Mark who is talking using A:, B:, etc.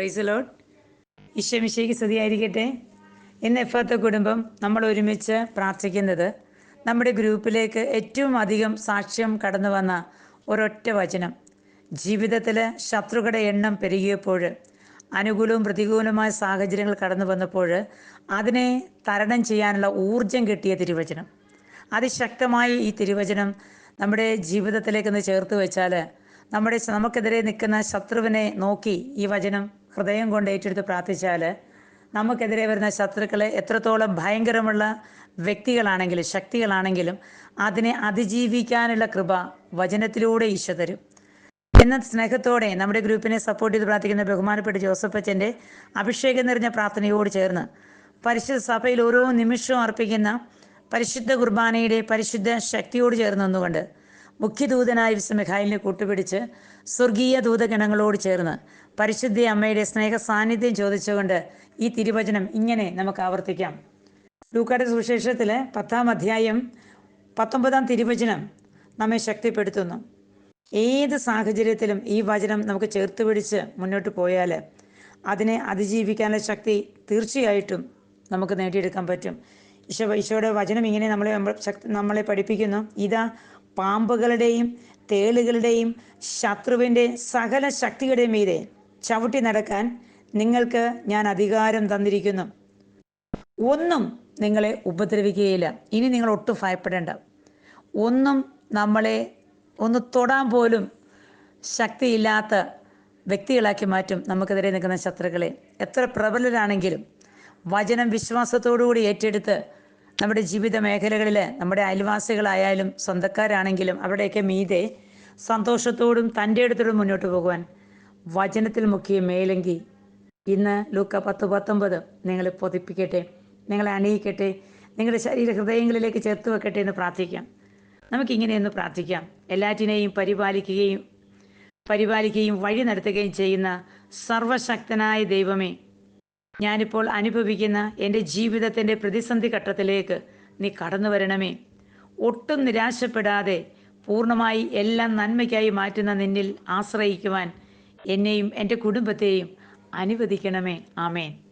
A: Price load ഈശ്വമിശയ്ക്ക് സ്തുതിയായിരിക്കട്ടെ. ഇന്ന് എഫാത്ത കുടുംബം നമ്മൾ ഒരുമിച്ച് പ്രാർത്ഥിക്കുന്നത് നമ്മുടെ ഗ്രൂപ്പിലേക്ക് ഏറ്റവും അധികം സാക്ഷ്യം കടന്നു വന്ന ഒരൊറ്റ വചനം. ജീവിതത്തിൽ ശത്രുക്കളുടെ എണ്ണം പെരുകിയപ്പോൾ അനുകൂലവും പ്രതികൂലവുമായ സാഹചര്യങ്ങൾ കടന്നു വന്നപ്പോൾ അതിനെ തരണം ചെയ്യാനുള്ള ഊർജം കിട്ടിയ തിരുവചനം. അതിശക്തമായി ഈ തിരുവചനം നമ്മുടെ ജീവിതത്തിലേക്കൊന്ന് ചേർത്ത് വെച്ചാൽ നമ്മുടെ നമുക്കെതിരെ നിൽക്കുന്ന ശത്രുവിനെ നോക്കി ഈ വചനം ഹൃദയം കൊണ്ട് ഏറ്റെടുത്ത് പ്രാർത്ഥിച്ചാൽ നമുക്കെതിരെ വരുന്ന ശത്രുക്കളെ എത്രത്തോളം ഭയങ്കരമുള്ള വ്യക്തികളാണെങ്കിലും ശക്തികളാണെങ്കിലും അതിനെ അതിജീവിക്കാനുള്ള കൃപ വചനത്തിലൂടെ ഈശോ തരും. എന്ന സ്നേഹത്തോടെ നമ്മുടെ ഗ്രൂപ്പിനെ സപ്പോർട്ട് ചെയ്ത് പ്രാർത്ഥിക്കുന്ന ബഹുമാനപ്പെട്ട ജോസഫ് അച്ഛന്റെ അഭിഷേകം നിറഞ്ഞ പ്രാർത്ഥനയോട് ചേർന്ന് പരിശുദ്ധ സഭയിൽ ഓരോ നിമിഷവും അർപ്പിക്കുന്ന പരിശുദ്ധ കുർബാനയുടെ പരിശുദ്ധ ശക്തിയോട് ചേർന്ന് നിന്നുകൊണ്ട് മുഖ്യദൂതനായ വിശുദ്ധ മിഖായിലിനെ കൂട്ടുപിടിച്ച് സ്വർഗീയ ദൂതഗണങ്ങളോട് ചേർന്ന് പരിശുദ്ധ അമ്മയുടെ സ്നേഹ സാന്നിധ്യം ചോദിച്ചുകൊണ്ട് ഈ തിരുവചനം ഇങ്ങനെ നമുക്ക് ആവർത്തിക്കാം. ലൂക്കാട് സുവിശേഷത്തിൽ പത്താം അധ്യായം പത്തൊമ്പതാം തിരുവചനം നമ്മെ ശക്തിപ്പെടുത്തുന്നു. ഏത് സാഹചര്യത്തിലും ഈ വചനം നമുക്ക് ചേർത്ത് പിടിച്ച് മുന്നോട്ട് പോയാൽ അതിനെ അതിജീവിക്കാനുള്ള ശക്തി തീർച്ചയായിട്ടും നമുക്ക് നേടിയെടുക്കാൻ പറ്റും. ഈശോ ഈശോയുടെ വചനം ഇങ്ങനെ നമ്മളെ ശക്തി നമ്മളെ പഠിപ്പിക്കുന്നു. ഇതാ പാമ്പുകളുടെയും തേളുകളുടെയും ശത്രുവിന്റെ സകല ശക്തിയുടെ മീതെ ചവിട്ടി നടക്കാൻ നിങ്ങൾക്ക് ഞാൻ അധികാരം തന്നിരിക്കുന്നു. ഒന്നും നിങ്ങളെ ഉപദ്രവിക്കുകയില്ല. ഇനി നിങ്ങൾ ഒട്ടും ഭയപ്പെടേണ്ട. ഒന്നും നമ്മളെ ഒന്ന് തൊടാൻ പോലും ശക്തിയില്ലാത്ത വ്യക്തികളാക്കി മാറ്റും നമുക്കെതിരെ നിൽക്കുന്ന ശത്രുക്കളെ. എത്ര പ്രബലരാണെങ്കിലും വചനം വിശ്വാസത്തോടുകൂടി ഏറ്റെടുത്ത് നമ്മുടെ ജീവിത മേഖലകളിൽ നമ്മുടെ അയൽവാസികളായാലും സ്വന്തക്കാരാണെങ്കിലും അവിടെയൊക്കെ മീതെ സന്തോഷത്തോടും തന്റെ അടുത്തോടും മുന്നോട്ട് പോകുവാൻ വചനത്തിൽ മുക്കിയ മേലെങ്കി ഇന്ന് ലൂക്ക പത്ത് പത്തൊമ്പത് നിങ്ങളെ പൊതിപ്പിക്കട്ടെ നിങ്ങളെ അണിയിക്കട്ടെ നിങ്ങളുടെ ശരീര ഹൃദയങ്ങളിലേക്ക് ചേർത്ത് വെക്കട്ടെ എന്ന് പ്രാർത്ഥിക്കാം. നമുക്കിങ്ങനെയൊന്ന് പ്രാർത്ഥിക്കാം. എല്ലാറ്റിനെയും പരിപാലിക്കുകയും പരിപാലിക്കുകയും വഴി നടത്തുകയും ചെയ്യുന്ന സർവശക്തനായ ദൈവമേ ഞാനിപ്പോൾ അനുഭവിക്കുന്ന എന്റെ ജീവിതത്തിന്റെ പ്രതിസന്ധി ഘട്ടത്തിലേക്ക് നീ കടന്നു വരണമേ. ഒട്ടും നിരാശപ്പെടാതെ പൂർണമായി എല്ലാം നന്മയ്ക്കായി മാറ്റുന്ന നിന്നിൽ ആശ്രയിക്കുവാൻ എന്നെയും എന്റെ കുടുംബത്തെയും അനുവദിക്കണമേ. ആമേൻ.